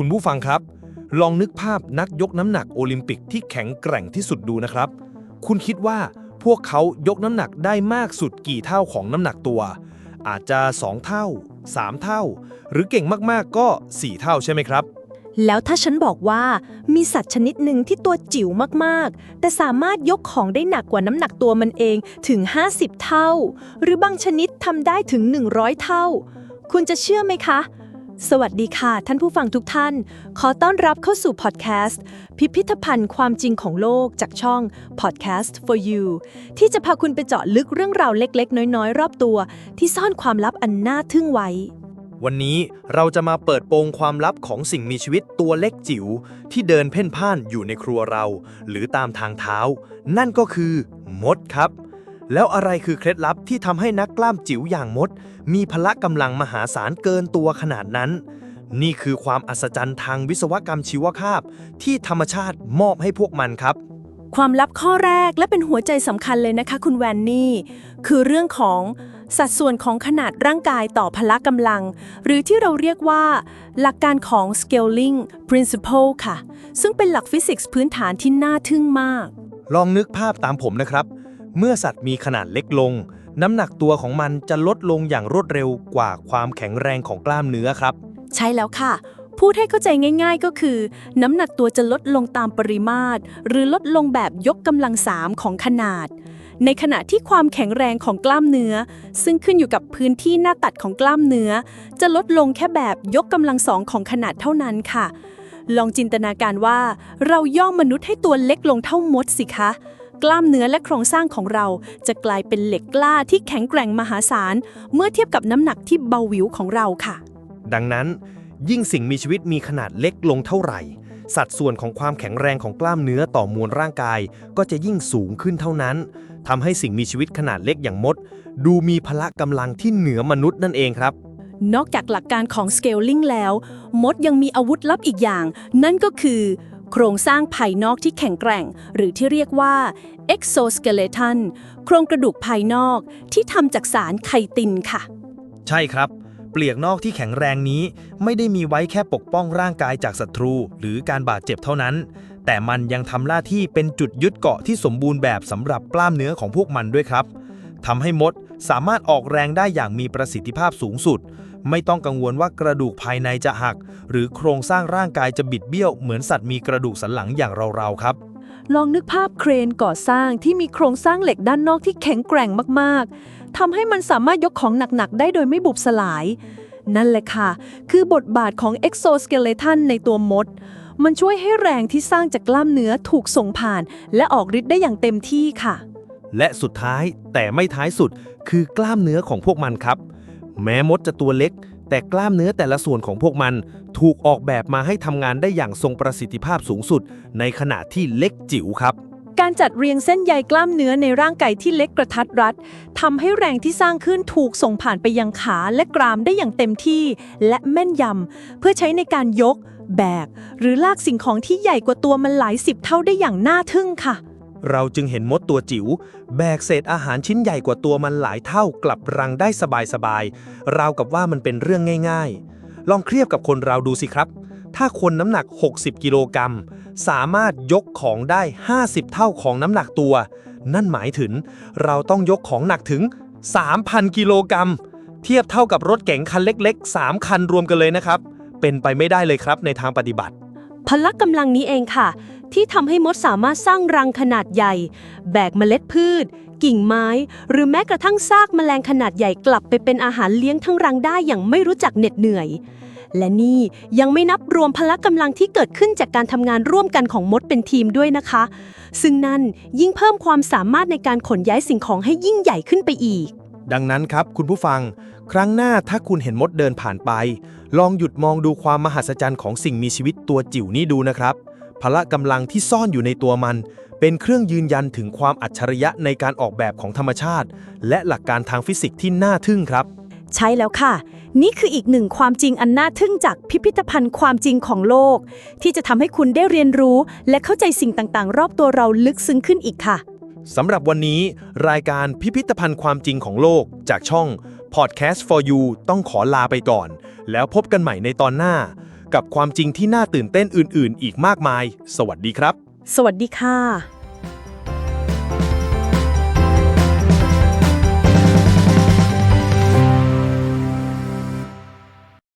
คุณผู้ฟังครับ ลองนึกภาพนักยกน้ำหนักโอลิมปิกที่แข็งแกร่งที่สุดดูนะครับ คุณคิดว่าพวกเขายกน้ำหนักได้มากสุดกี่เท่าของน้ำหนักตัว อาจจะ 2 เท่า 3 เท่า หรือเก่งมากๆก็ 4 เท่าใช่ไหมครับ แล้วถ้าฉันบอกว่ามีสัตว์ชนิดหนึ่งที่ตัวจิ๋วมากๆ แต่สามารถยกของได้หนักกว่าน้ำหนักตัวมันเองถึง 50 เท่า หรือบางชนิดทำได้ถึง 100 เท่า คุณจะเชื่อไหมคะ สวัสดีค่ะ ท่านผู้ฟังทุกท่าน ขอต้อนรับเข้าสู่พอดแคสต์ พิพิธภัณฑ์ความจริงของโลกจากช่อง Podcast for You ที่จะพาคุณไปเจาะลึกเรื่องราวเล็กๆ น้อยๆ รอบตัว ที่ซ่อนความลับอันน่าทึ่งไว้ วันนี้เราจะมาเปิดโปงความลับของสิ่งมีชีวิตตัวเล็กจิ๋วที่เดินเพ่นพ่านอยู่ในครัวเรา หรือตามทางเท้า นั่นก็คือมดครับ แล้วอะไรคือเคล็ดลับที่ทำให้นักกล้ามจิ๋วอย่างมด มีพละกำลังมหาศาลเกินตัวขนาดนั้น นี่คือความอัศจรรย์ทางวิศวกรรมชีวภาพ ที่ธรรมชาติมอบให้พวกมันครับ ความลับข้อแรกและเป็นหัวใจสำคัญเลยนะคะ คุณแวนนี่ คือเรื่องของสัดส่วนของขนาดร่างกายต่อพละกำลัง หรือที่เราเรียกว่า หลักการของ scaling principle ค่ะ ซึ่งเป็นหลักฟิสิกส์พื้นฐานที่น่าทึ่งมาก ลองนึกภาพตามผมนะครับ เมื่อสัตว์มีขนาดเล็กลง น้ำหนักตัวของมันจะลดลงอย่างรวดเร็วกว่าความแข็งแรงของกล้ามเนื้อครับ ใช่แล้วค่ะ พูดให้เข้าใจง่าย ๆ ก็คือ น้ำหนักตัวจะลดลงตามปริมาตร หรือลดลงแบบยกกำลังสามของขนาด ในขณะที่ความแข็งแรงของกล้ามเนื้อ ซึ่งขึ้นอยู่กับพื้นที่หน้าตัดของกล้ามเนื้อ จะลดลงแค่แบบยกกำลังสองของขนาดเท่านั้นค่ะ ลองจินตนาการว่า เราย่อมนุษย์ให้ตัวเล็กลงเท่ามดสิคะ กล้ามเนื้อและโครงสร้างของเราจะกลายเป็นเหล็กกล้าที่แข็งแกร่งมหาศาล เมื่อเทียบกับน้ำหนักที่เบาหวิวของเราค่ะ ดังนั้น ยิ่งสิ่งมีชีวิตมีขนาดเล็กลงเท่าไหร่ สัดส่วนของความแข็งแรงของกล้ามเนื้อต่อมวลร่างกาย ก็จะยิ่งสูงขึ้นเท่านั้นทำให้สิ่งมีชีวิตขนาดเล็กอย่างมด ดูมีพละกำลังที่เหนือมนุษย์นั่นเองครับนอกจากหลักการของ scaling แล้ว มดยังมีอาวุธลับอีกอย่าง นั่นก็คือ โครงสร้างภายนอกที่แข็งแกร่ง หรือที่เรียกว่า exoskeleton โครงกระดูกภายนอกที่ทำจากสารไคตินค่ะ ใช่ครับ เปลือกนอกที่แข็งแรงนี้ ไม่ได้มีไว้แค่ปกป้องร่างกายจากศัตรู หรือการบาดเจ็บเท่านั้น แต่มันยังทำหน้าที่เป็นจุดยึดเกาะที่สมบูรณ์แบบสำหรับกล้ามเนื้อของพวกมันด้วยครับทำให้มดสามารถออกแรงได้อย่างมีประสิทธิภาพสูงสุด ไม่ต้องกังวลว่ากระดูกภายในจะหัก หรือโครงสร้างร่างกายจะบิดเบี้ยวเหมือนสัตว์มีกระดูกสันหลังอย่างเราๆครับ ลองนึกภาพเครนก่อสร้างที่มีโครงสร้างเหล็กด้านนอกที่แข็งแกร่งมากๆทำให้มันสามารถยกของหนักๆได้โดยไม่บุบสลาย นั่นแหละค่ะ คือบทบาทของ exoskeleton ในตัวมด มันช่วยให้แรงที่สร้างจากกล้ามเนื้อถูกส่งผ่าน และออกฤทธิ์ได้อย่างเต็มที่ค่ะและสุดท้ายแต่ไม่ท้ายสุดคือกล้ามเนื้อของพวกมันครับ แม้มดจะตัวเล็ก แต่กล้ามเนื้อแต่ละส่วนของพวกมัน ถูกออกแบบมาให้ทำงานได้อย่างทรงประสิทธิภาพสูงสุด ในขณะที่เล็กจิ๋วครับ การจัดเรียงเส้นใยกล้ามเนื้อในร่างกายที่เล็กกระทัดรัดทำให้แรงที่สร้างขึ้นถูกส่งผ่านไปยังขาและกรามได้อย่างเต็มที่ และแม่นยำเพื่อใช้ในการยก แบก หรือลากสิ่งของที่ใหญ่กว่าตัวมันหลายสิบเท่าได้อย่างน่าทึ่งค่ะ เราจึงเห็นมดตัวจิ๋วแบกเศษอาหารชิ้นใหญ่กว่าตัวมันหลายเท่ากลับรังได้สบายๆ ราวกับว่ามันเป็นเรื่องง่ายๆ ลองเทียบกับคนเราดูสิครับ ถ้าคนน้ำหนัก 60 กิโลกรัมสามารถยกของได้ 50 เท่าของน้ำหนักตัว นั่นหมายถึง เราต้องยกของหนักถึง 3,000 กิโลกรัม เทียบเท่ากับรถเก๋งคันเล็ก ๆ 3 คันรวมกันเลยนะครับ เป็นไปไม่ได้เลยครับในทางปฏิบัติ พละกำลังนี้เองค่ะ ที่ทำให้มดสามารถสร้างรังขนาดใหญ่ แบกเมล็ดพืช กิ่งไม้ หรือแม้กระทั่งซากแมลงขนาดใหญ่กลับไปเป็นอาหารเลี้ยงทั้งรังได้อย่างไม่รู้จักเหน็ดเหนื่อย และนี่ยังไม่นับรวมพละกำลังที่เกิดขึ้นจากการทำงานร่วมกันของมดเป็นทีมด้วยนะคะ ซึ่งนั่นยิ่งเพิ่มความสามารถในการขนย้ายสิ่งของให้ยิ่งใหญ่ขึ้นไปอีก ดังนั้นครับคุณผู้ฟัง ครั้งหน้าถ้าคุณเห็นมดเดินผ่านไป ลองหยุดมองดูความมหัศจรรย์ของสิ่งมีชีวิตตัวจิ๋วนี้ดูนะครับ พละกำลังที่ซ่อนอยู่ในตัวมัน เป็นเครื่องยืนยันถึงความอัจฉริยะในการออกแบบของธรรมชาติ และหลักการทางฟิสิกส์ที่น่าทึ่งครับ ใช่แล้วค่ะ นี่คืออีกหนึ่งความจริงอันน่าทึ่งจากพิพิธภัณฑ์ความจริงของโลก ที่จะทำให้คุณได้เรียนรู้ และเข้าใจสิ่งต่างๆ รอบตัวเราลึกซึ้งขึ้นอีกค่ะ สำหรับวันนี้ รายการพิพิธภัณฑ์ความจริงของโลกจากช่อง Podcast for You ต้องขอลาไปก่อน แล้วพบกันใหม่ในตอนหน้า กับความจริงที่น่าตื่นเต้นอื่น ๆ อีกมากมาย สวัสดีครับ สวัสดีค่ะ